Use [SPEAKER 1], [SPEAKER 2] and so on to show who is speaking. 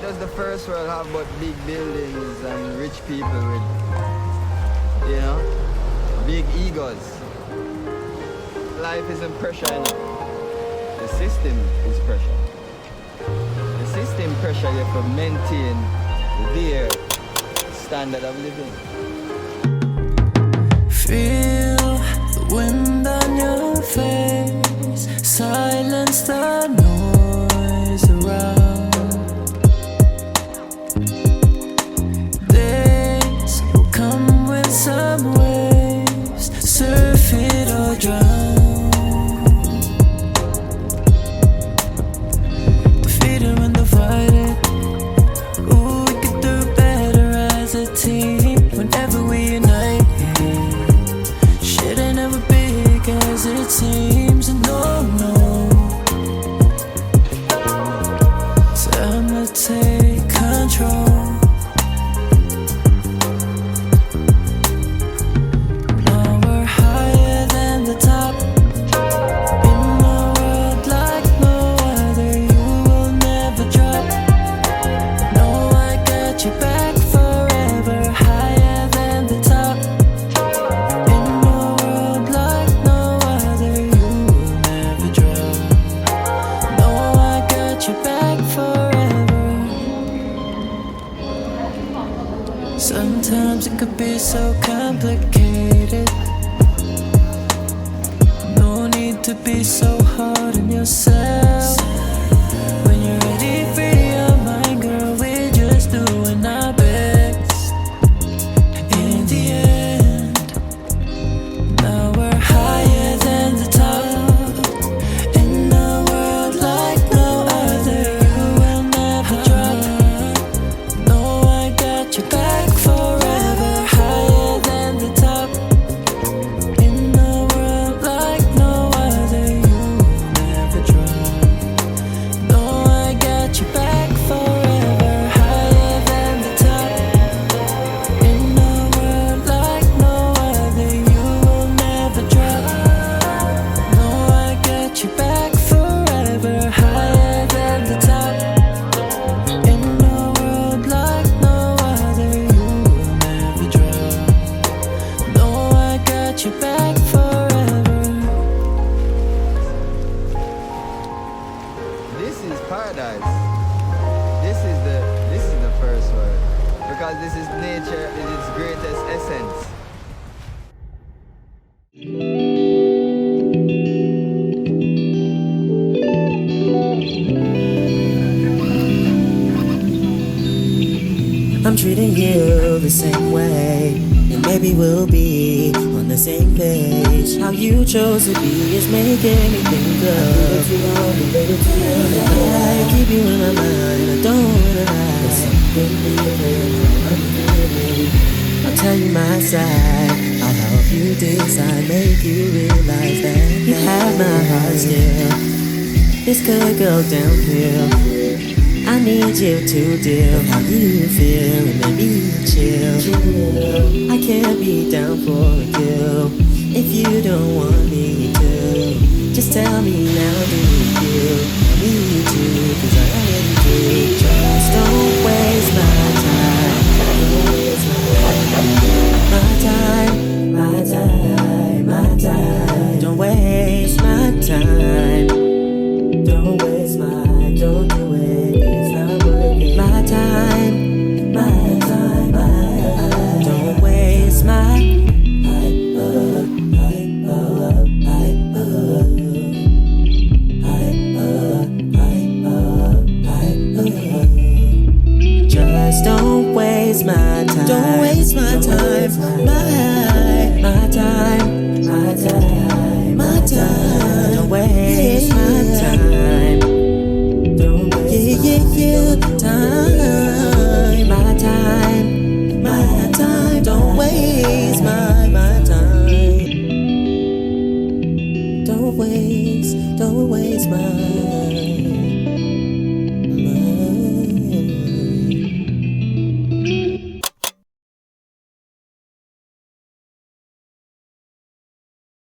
[SPEAKER 1] what does the first world have but big buildings and rich people with, you know, big egos? Life isn't pressure enough. The system is pressure. The system pressure you to maintain their standard of living.
[SPEAKER 2] Feel the wind on your face, silence the noise around. Some waves, surf Sometimes it could be so complicated. No need to be so
[SPEAKER 1] This is paradise. This is the this is the first word. Because this is nature in its greatest essence.
[SPEAKER 3] I'm treating you the same way, and maybe we'll be on the same page. How you chose to be is making me think of. I keep you in my mind, I don't wanna lie. I'll tell you my side, I'll help you decide, make you realize that you have my heart still. This could go downhill. I need you to deal how you feel and maybe chill. I can't be down for you if you don't want me to. Just tell me waste my time. Don't waste my time. My,